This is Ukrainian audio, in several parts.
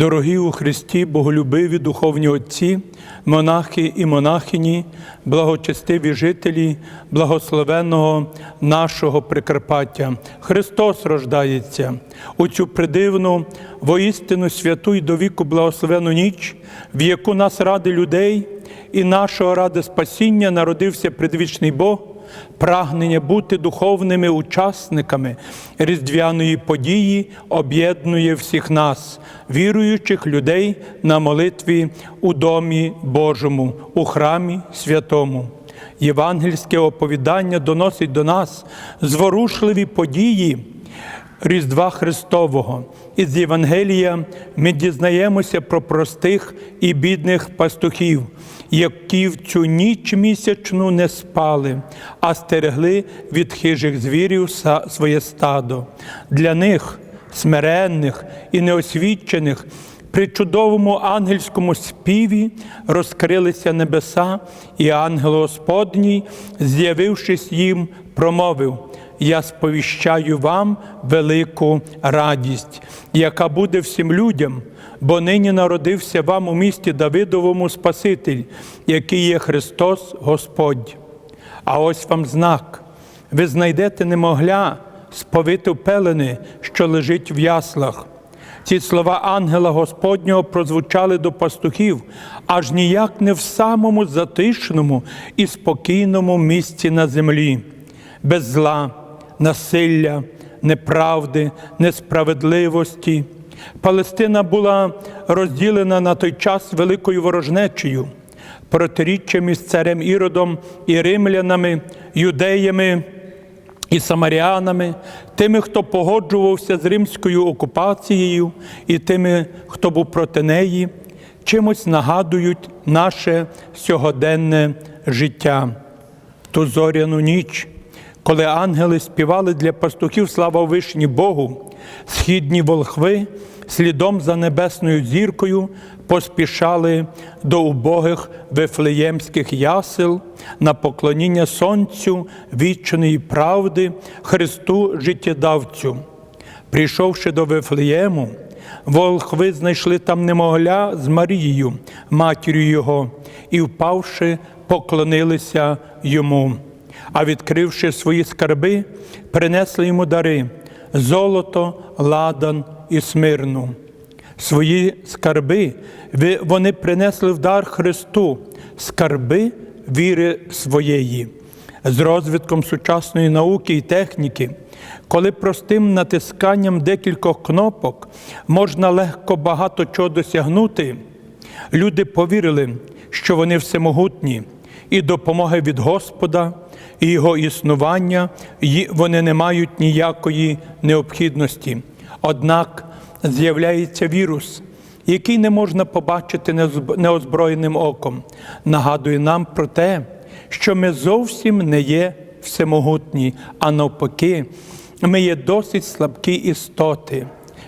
Дорогі у Христі, боголюбиві духовні отці, монахи і монахині, благочестиві жителі благословенного нашого Прикарпаття. Христос рождається у цю придивну, воістину святу й до віку благословену ніч, в яку нас ради людей і нашого ради спасіння народився предвічний Бог прагнення бути духовними учасниками різдвяної події об'єднує всіх нас, віруючих людей на молитві у домі Божому, у храмі святому. Євангельське оповідання доносить до нас зворушливі події. Різдва Христового. Із Євангелія ми дізнаємося про простих і бідних пастухів, які в цю ніч місячну не спали, а стерегли від хижих звірів своє стадо. Для них, смиренних і неосвічених, при чудовому ангельському співі розкрилися небеса, і ангел Господній, з'явившись їм, промовив я сповіщаю вам велику радість, яка буде всім людям, бо нині народився вам у місті Давидовому Спаситель, який є Христос Господь. А ось вам знак. Ви знайдете немогля, сповите в пелени, що лежить в яслах. Ці слова ангела Господнього прозвучали до пастухів, аж ніяк не в самому затишному і спокійному місці на землі, без зла, насилля, неправди, несправедливості. Палестина була розділена на той час великою ворожнечею, протиріччям із царем Іродом і римлянами, юдеями і самаріанами, тими, хто погоджувався з римською окупацією, і тими, хто був проти неї, чимось нагадують наше сьогоденне життя. Ту зоряну ніч, коли ангели співали для пастухів слава вишні Богу, східні волхви слідом за небесною зіркою поспішали до убогих вифлеємських ясел на поклоніння Сонцю вічної правди, Христу життєдавцю. Прийшовши до Вифлеєму, волхви знайшли там немовля з Марією, матір'ю його, і, впавши, поклонилися йому. А відкривши свої скарби, принесли йому дари золото, ладан і смирну. Свої скарби вони принесли в дар Христу, скарби віри своєї. З розвитком сучасної науки і техніки, коли простим натисканням декількох кнопок можна легко багато чого досягнути, люди повірили, що вони всемогутні, і допомоги від Господа, і Його існування вони не мають ніякої необхідності. Однак з'являється вірус, який не можна побачити неозброєним оком, нагадує нам про те, що ми зовсім не є всемогутні, а навпаки, ми є досить слабкі істоти.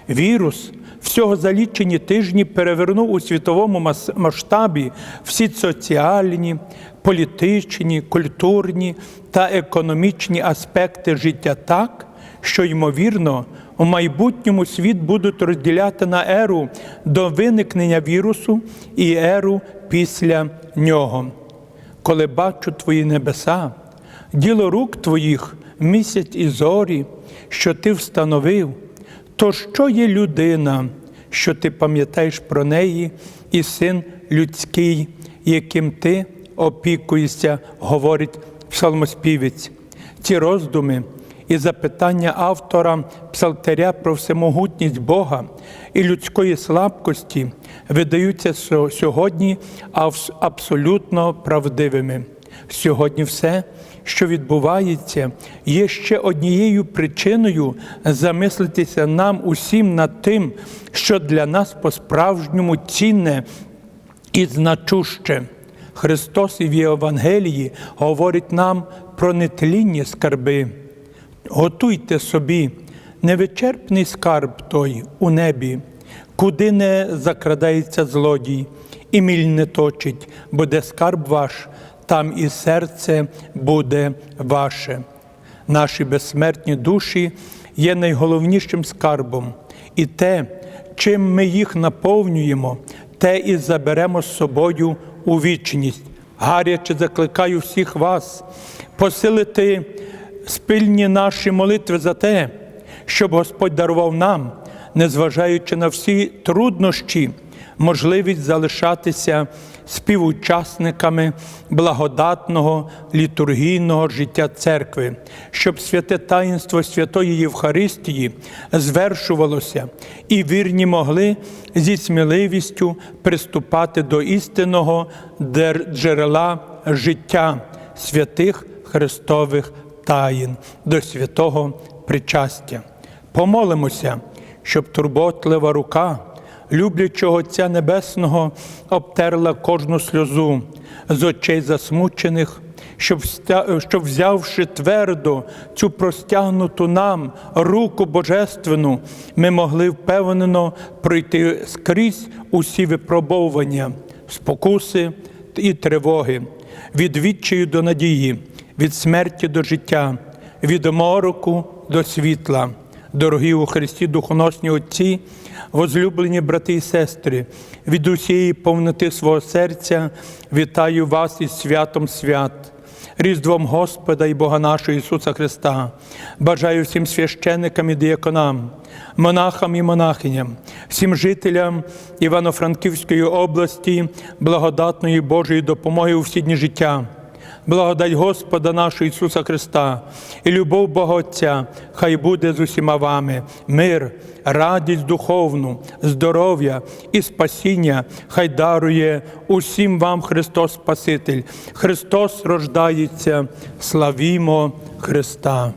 Вірус всього за лічені тижні перевернув у світовому масштабі всі соціальні, політичні, культурні та економічні аспекти життя так, що, ймовірно, у майбутньому світ будуть розділяти на еру до виникнення вірусу і еру після нього. Коли бачу твої небеса, діло рук твоїх, місяць і зорі, що ти встановив, то що є людина, що ти пам'ятаєш про неї, і син людський, яким ти опікуєшся, говорить псалмоспівець. Ці роздуми і запитання автора псалтаря про всемогутність Бога і людської слабкості видаються сьогодні абсолютно правдивими. Сьогодні все, що відбувається, є ще однією причиною замислитися нам усім над тим, що для нас по-справжньому цінне і значуще. Христос і в Євангелії говорить нам про нетлінні скарби. Готуйте собі невичерпний скарб той у небі, куди не закрадається злодій, і міль не точить, бо де скарб ваш, там і серце буде ваше. Наші безсмертні душі є найголовнішим скарбом, і те, чим ми їх наповнюємо, те і заберемо з собою у вічність. Гаряче закликаю всіх вас посилити спільні наші молитви за те, щоб Господь дарував нам, незважаючи на всі труднощі, можливість залишатися співучасниками благодатного літургійного життя церкви, щоб святе таїнство святої Євхаристії звершувалося, і вірні могли зі сміливістю приступати до істинного джерела життя святих Христових таїн, до святого причастя. Помолимося, щоб турботлива рука люблячого Отця Небесного обтерла кожну сльозу з очей засмучених, щоб, взявши твердо цю простягнуту нам руку божественну, ми могли впевнено пройти скрізь усі випробовування, спокуси і тривоги, від відчаю до надії, від смерті до життя, від мороку до світла. Дорогі у Христі духоносні Отці, возлюблені брати і сестри, від усієї повноти свого серця вітаю вас із святом свят, Різдвом Господа і Бога нашого Ісуса Христа. Бажаю всім священникам і діяконам, монахам і монахиням, всім жителям Івано-Франківської області, благодатної Божої допомоги у всі дні життя. Благодать Господа нашого Ісуса Христа і любов Бога Отця, хай буде з усіма вами, мир, радість духовну, здоров'я і спасіння, хай дарує усім вам Христос Спаситель. Христос рождається, славімо Христа.